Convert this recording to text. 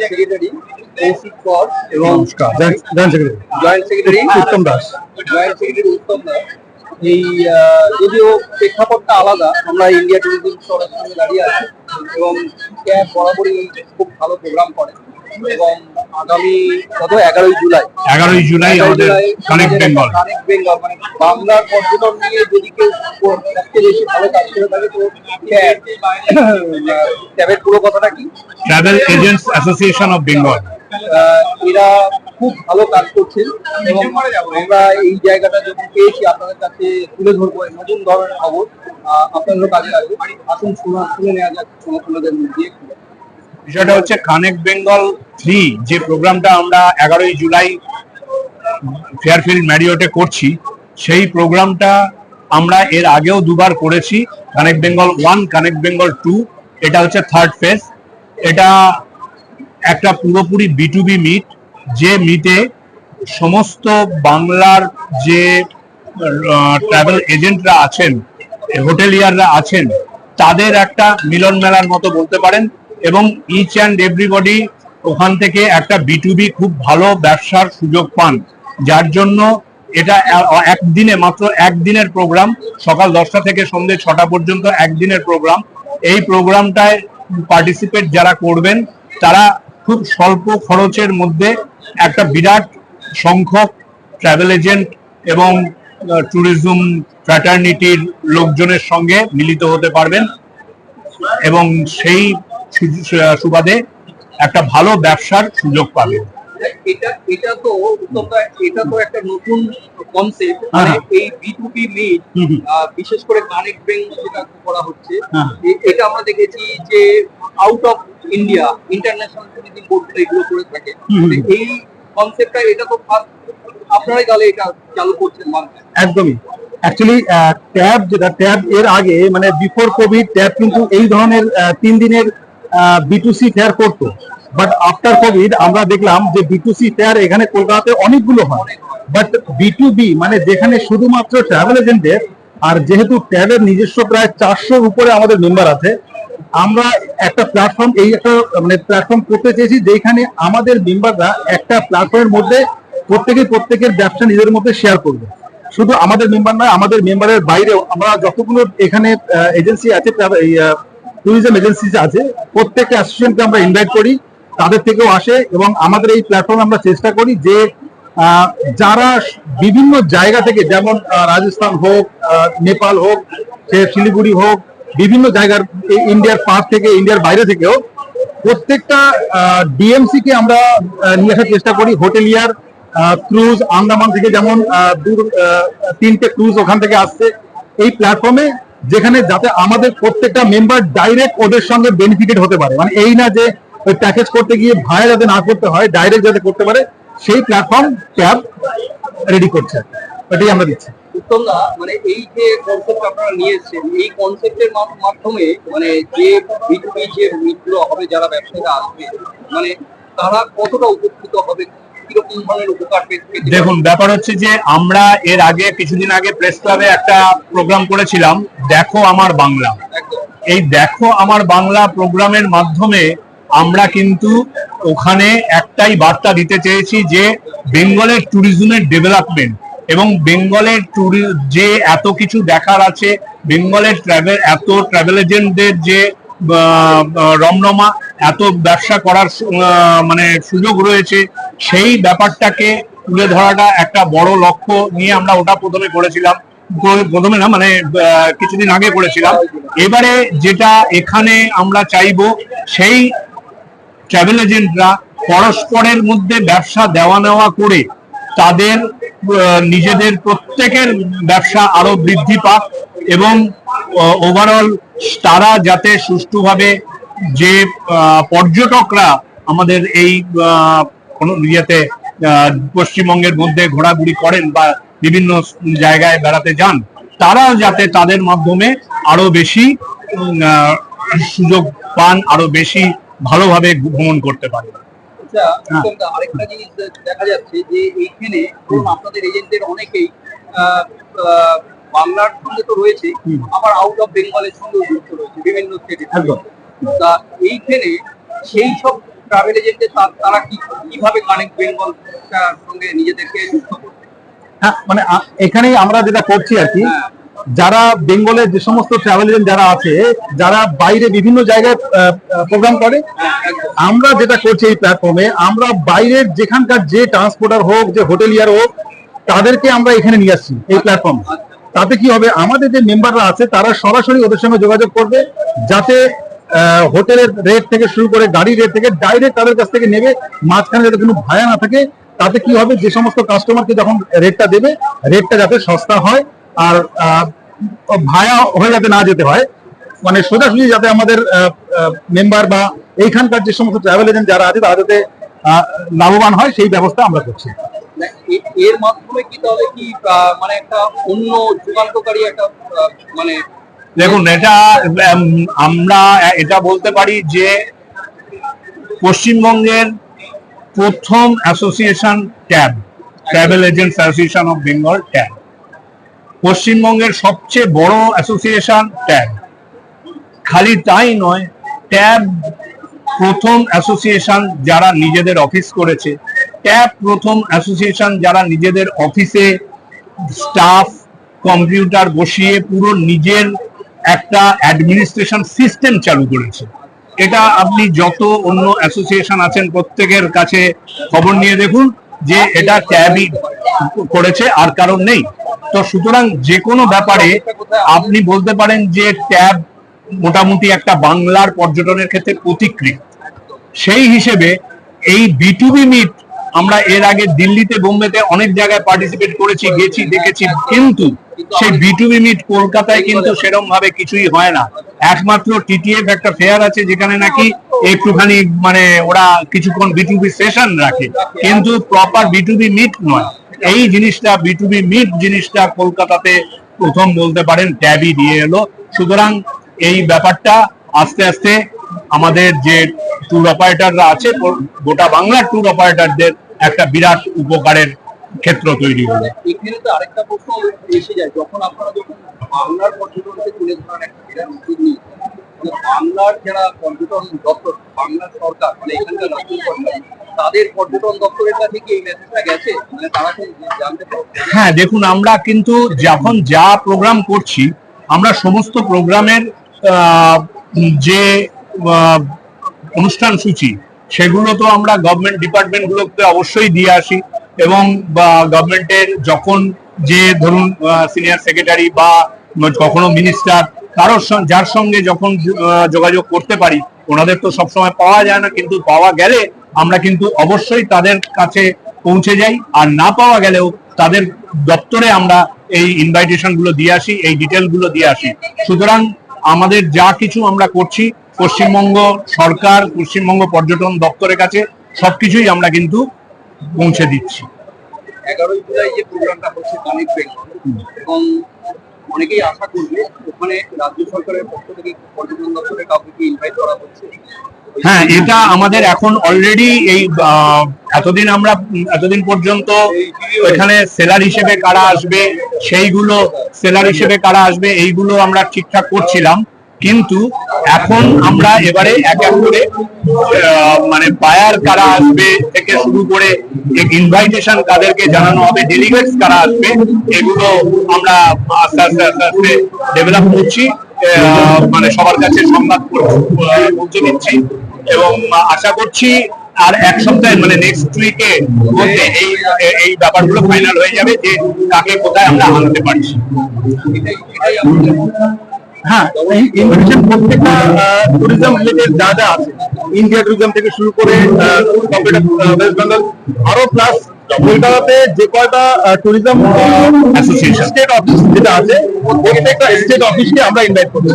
Secretary Koushik Kar এবং joint secretary. Joint secretary. Uttam Das. Joint secretary Uttam Das. এই যদিও প্রেক্ষাপটটা আলাদা আমরা ইন্ডিয়া ট্যুরিজম স্টোরের সঙ্গে দাঁড়িয়ে আছি এবং ক্যাব বরাবরই খুব ভালো প্রোগ্রাম করে। এবং আগামী কত? এগারোই জুলাই। এগারোই জুলাই আমাদের কানেক্ট বেঙ্গল কানেক্ট বেঙ্গল মানে বাংলার পর্যটন নিয়ে যদি কেউ সবচেয়ে বেশি ভালো কাজ করে থাকে তো ক্যাবের পুরো কথাটা কি? Travel agents association of Bengal এরা খুব ভালো কাজ করছেন এবং আমরা এই জায়গাটা যখন পেয়েছি আপনাদের কাছে তুলে ধরবো নতুন ধরনের খবর। আপনাদেরও কাজে লাগবে। আসুন শুনে নেওয়া যাক সমতুলদের দিয়ে বিষয়টা হচ্ছে কানেক্ট বেঙ্গল থ্রি যে প্রোগ্রামটা আমরা এগারোই জুলাই ফেয়ারফিল্ড ম্যারিওটে করছি, সেই প্রোগ্রামটা আমরা এর আগেও দুবার করেছি connect Bengal one connect Bengal two এটা হচ্ছে থার্ড ফেজ এটা একটা পুরোপুরি বি টু বি মিট যে মিটে সমস্ত বাংলার যে ট্রাভেল এজেন্টরা আছেন হোটেলিয়াররা আছেন, তাদের একটা মিলন মেলার মতো বলতে পারেন এবং ইচ অ্যান্ড এভরিবডি ওখান থেকে একটা বিটুবি খুব ভালো ব্যবসার সুযোগ পান। যার জন্য এটা একদিনে মাত্র একদিনের প্রোগ্রাম সকাল দশটা থেকে সন্ধ্যে ছটা পর্যন্ত একদিনের প্রোগ্রাম এই প্রোগ্রামটায় পার্টিসিপেট যারা করবেন, তারা খুব স্বল্প খরচের মধ্যে একটা বিরাট সংখ্যক ট্রাভেল এজেন্ট এবং ট্যুরিজম ফ্র্যাটার্নিটির লোকজনের সঙ্গে মিলিত হতে পারবেন। এবং সেই সুবাদে একটা ভালো ব্যবসার সুযোগ পাবেন এটা এটা তো এটা তো একটা নতুন কনসেপ্ট মানে হ্যাঁ। এই বি মিট হুম হুম। বিশেষ করে কানেক্ট বেঙ্গল যেটা করা হচ্ছে। এটা আমরা দেখেছি যে out of India international tourism board এগুলো করে থাকে হুম হুম। এই কনসেপ্টটা এটা তো first আপনারাই তাহলে এটা চালু করছেন একদমই অ্যাকচুয়ালি ট্যাব যেটা ট্যাব এর আগে মানে বিফোর কোভিড ট্যাব কিন্তু এই ধরনের তিন দিনের বিটুসি ফেয়ার করতো। বাট আফটার কোভিড আমরা দেখলাম যে বিটুসি ফেয়ার এখানে কলকাতাতে অনেকগুলো হয়। বাট বি টু বি মানে যেখানে শুধুমাত্র ট্রাভেল এজেন্টের আর যেহেতু ট্যাবের নিজস্ব প্রায় চারশোর উপরে আমাদের মেম্বার আছে, আমরা একটা প্ল্যাটফর্ম এই একটা মানে প্ল্যাটফর্ম করতে চেয়েছি যেখানে আমাদের মেম্বাররা একটা প্ল্যাটফর্মের মধ্যে প্রত্যেকে প্রত্যেকের ব্যবসা নিজের মধ্যে শেয়ার করবে। শুধু আমাদের মেম্বার নয়, আমাদের মেম্বারের বাইরেও আমরা যতগুলো এখানে এজেন্সি আছে ট্যুরিজম এজেন্সি আছে। প্রত্যেকটা অ্যাসোসিয়েশনকে আমরা ইনভাইট করি, তাদের থেকেও আসে এবং আমাদের এই প্ল্যাটফর্মে আমরা চেষ্টা করি যে যারা বিভিন্ন জায়গা থেকে যেমন রাজস্থান হোক নেপাল হোক, সে শিলিগুড়ি হোক, বিভিন্ন জায়গার ইন্ডিয়ার পার থেকে, ইন্ডিয়ার বাইরে থেকেও প্রত্যেকটা ডিএমসি কে আমরা নিয়ে আসার চেষ্টা করি। হোটেলিয়ার ক্রুজ আন্দামান থেকে যেমন দূর তিনটে ক্রুজ ওখান থেকে আসছে। এই প্ল্যাটফর্মে যেখানে যাতে আমাদের প্রত্যেকটা মেম্বার ডাইরেক্ট ওদের সঙ্গে বেনিফিটেড হতে পারে। মানে এই না যে ওই প্যাকেজ করতে গিয়ে ভাড়া যাতে না করতে হয় ডাইরেক্ট যাতে করতে পারে, সেই প্ল্যাটফর্ম ট্যাব রেডি করছে। এটাই আমরা দিচ্ছি। মানে এই যে কনসেপ্ট আপনারা নিয়ে এই কনসেপ্টের মাধ্যমে মানে যে মানে দেখুন, ব্যাপার হচ্ছে যে আমরা এর আগে, কিছুদিন আগে প্রেস ক্লাবে একটা প্রোগ্রাম করেছিলাম, দেখো আমার বাংলা। এই দেখো আমার বাংলা প্রোগ্রামের মাধ্যমে আমরা কিন্তু ওখানে একটাই বার্তা দিতে চেয়েছি যে বেঙ্গলের ট্যুরিজমের ডেভেলপমেন্ট এবং বেঙ্গলের ট্যুরি যে এত কিছু দেখার আছে, বেঙ্গলের ট্রাভেল এত ট্রাভেল এজেন্টদের যে রমরমা এত ব্যবসা করার মানে সুযোগ রয়েছে, সেই ব্যাপারটাকে তুলে ধরাটা একটা বড় লক্ষ্য নিয়ে আমরা ওটা প্রথমে করেছিলাম। প্রথমে না মানে কিছুদিন আগে করেছিলাম। এবারে যেটা এখানে আমরা চাইব, সেই ট্রাভেল এজেন্টরা পরস্পরের মধ্যে ব্যবসা দেওয়া নেওয়া করে তাদের নিজেদের প্রত্যেকের ব্যবসা আরও বৃদ্ধি পাক এবং ওভারঅল তারা যাতে সুষ্ঠুভাবে যে পর্যটকরা আমাদের এই কোনো ইয়েতে পশ্চিমবঙ্গের মধ্যে ঘোরাঘুরি করেন বা বিভিন্ন জায়গায় বেড়াতে যান তারা যাতে তাদের মাধ্যমে আরও বেশি সুযোগ পান আরও বেশি ভালোভাবে ভ্রমণ করতে পারে। আচ্ছা দা, আরেকটা জিনিস দেখা যাচ্ছে যে এইখানে আপনাদের এজেন্টদের অনেকেই বাংলার সঙ্গে তো রয়েছে আবার আউট অফ বেঙ্গলের সঙ্গে যুক্ত রয়েছে বিভিন্ন স্টেটে তা এইখানে সেই সব ট্রাভেল এজেন্টের তারা কি কীভাবে কানেক্ট বেঙ্গল সঙ্গে নিজেদেরকে যুক্ত হ্যাঁ মানে এখানেই আমরা যেটা করছি আর কি হ্যাঁ। যারা বেঙ্গলের যে সমস্ত ট্রাভেল এজেন্ট যারা আছে যারা বাইরে বিভিন্ন জায়গায় প্রোগ্রাম করে হ্যাঁ, আমরা যেটা করছি এই প্ল্যাটফর্মে আমরা বাইরের যেখানকার যে ট্রান্সপোর্টার হোক যে হোটেলিয়ার হোক তাদেরকে আমরা এখানে নিয়ে আসছি এই প্ল্যাটফর্মে তাতে কি হবে? আমাদের যে মেম্বাররা আছে, তারা সরাসরি ওদের সঙ্গে যোগাযোগ করবে, যাতে হোটেলের রেট থেকে শুরু করে গাড়ির রেট থেকে ডাইরেক্ট তাদের কাছ থেকে নেবে। মাঝখানে যাতে কোনো ভায়া না থাকে, তাতে কি হবে? যে সমস্ত কাস্টমারকে যখন রেটটা দেবে রেটটা যাতে সস্তা হয় আর ভায়া হয়ে যাতে না যেতে হয়। মানে সোজাসুজি যাতে আমাদের মেম্বার বা এইখানকার যে সমস্ত ট্রাভেল এজেন্ট যারা আছে, তারা যাতে লাভবান হয়, সেই ব্যবস্থা আমরা করছি। এর মাধ্যমে কি তাহলে কি মানে একটা অন্য যুগান্তকারী একটা মানে দেখুন, এটা আমরা এটা বলতে পারি যে পশ্চিমবঙ্গের প্রথম association TAB travel agents association of Bengal TAB. পশ্চিমবঙ্গের সবচেয়ে বড় অ্যাসোসিয়েশন ট্যাব। খালি তাই নয়, ট্যাব প্রথম অ্যাসোসিয়েশন যারা নিজেদের অফিস করেছে ট্যাব প্রথম অ্যাসোসিয়েশন যারা নিজেদের অফিসে স্টাফ, কম্পিউটার বসিয়ে পুরো নিজের একটা অ্যাডমিনিস্ট্রেশন সিস্টেম চালু করেছে। এটা আপনি যত অন্য অ্যাসোসিয়েশন আছেন প্রত্যেকের কাছে খবর নিয়ে দেখুন যে এটা ট্যাবই করেছে, আর কারণ নেই। তো সুতরাং যে কোনো ব্যাপারে আপনি বলতে পারেন যে ট্যাব মোটামুটি একটা বাংলার পর্যটনের ক্ষেত্রে প্রতিক্রিয়া সেই হিসেবে এই বিটুবি মিট আমরা এর আগে দিল্লিতে, বোম্বেতে অনেক জায়গায় পার্টিসিপেট করেছি, গেছি, দেখেছি। কিন্তু সেই বিটুবি মিট কলকাতায় কিন্তু সেরকম ভাবে কিছুই হয় না। একমাত্র টিটিএফ একটা ফেয়ার আছে যেখানে নাকি একটুখানি মানে ওরা কিছুক্ষণ বিটুবি সেশন রাখে। কিন্তু প্রপার বিটুবি মিট নয়। এই জিনিসটা বিটুবি মিট জিনিসটা কলকাতাতে প্রথম বলতে পারেন ট্যাবই দিয়ে এলো। সুতরাং এই ব্যাপারটা আস্তে আস্তে আমাদের যে ট্যুর অপারেটররা আছে, গোটা বাংলার ট্যুর অপারেটরদের একটা বিরাট উপকারের ক্ষেত্র তৈরি হলো। এখানে তো আরেকটা প্রশ্ন এসে যায় যখন আপনারা যখন বাংলার পর্যটনকে তুলে ধরার একটা বিরাট উদ্যোগ নিয়েছেন বাংলার যারা পর্যটন দপ্তর বাংলার সরকার মানে এখানকার রাজ্য সরকার তাদের পর্যটন দপ্তরের কাছে কি এই মেসেজটা গেছে? মানে তারা জানতে হ্যাঁ দেখুন আমরা কিন্তু যখন যা প্রোগ্রাম করছি আমরা সমস্ত প্রোগ্রামের যে অনুষ্ঠান সূচি সেগুলো তো আমরা গভর্নমেন্ট ডিপার্টমেন্ট গুলোতে অবশ্যই দিয়ে আসি এবং গভর্নমেন্টের যখন যে ধরুন সিনিয়র সেক্রেটারি বা কখনো মিনিস্টার কারোর যার সঙ্গে যখন যোগাযোগ করতে পারি, ওনাদের তো সবসময় পাওয়া যায় না, কিন্তু পাওয়া গেলে আমরা কিন্তু অবশ্যই তাদের কাছে পৌঁছে যাই, আর না পাওয়া গেলেও তাদের দপ্তরে আমরা এই ইনভাইটেশনগুলো দিয়ে আসি, এই ডিটেলগুলো দিয়ে আসি। সুতরাং আমাদের যা কিছু আমরা করছি পশ্চিমবঙ্গ সরকার পশ্চিমবঙ্গ পর্যটন দপ্তরের কাছে সবকিছুই আমরা কিন্তু পৌঁছে দিচ্ছি। এগারোই জুলাই যে প্রোগ্রামটা হচ্ছে কানেক্ট বেঙ্গল এবং অনেকেই আশা করবে ওখানে রাজ্য সরকারের পক্ষ থেকে পর্যটন দপ্তরের কাউকে কি ইনভাইট করা হচ্ছে? হ্যাঁ এটা আমাদের এখন অলরেডি এই এতদিন আমরা এতদিন পর্যন্ত এখানে সেলার হিসেবে কারা আসবে সেইগুলো সেলার হিসেবে কারা আসবে এইগুলো আমরা ঠিকঠাক করছিলাম। কিন্তু এখন আমরা এবারে এক এক করে মানে বায়ার কারা আসবে থেকে শুরু করে ইনভাইটেশন কাদেরকে জানানো হবে ডেলিগেটস কারা আসবে, এগুলো আমরা আস্তে আস্তে আস্তে আস্তে ডেভেলপ করছি মানে সবার কাছে সংবাদ পৌঁছে দিচ্ছি। এবং আশা করছি আর এক সপ্তাহে মানে নেক্সট উইকে মধ্যে এই এই ব্যাপারগুলো ফাইনাল হয়ে যাবে যে কাকে কোথায় আমরা আনতে পারছি। হ্যাঁ এই ইনভিটেশন প্রত্যেকটা ট্যুরিজম রিলেটেড যা যা আছে ইন্ডিয়া ট্যুরিজম থেকে শুরু করে ওয়েস্ট বেঙ্গল আরও প্লাস কলকাতাতে যে কয়টা ট্যুরিজম অ্যাসোসিয়েশন স্টেট অফিস যেটা আছে প্রত্যেকটা স্টেট অফিসকে আমরা ইনভাইট করছি।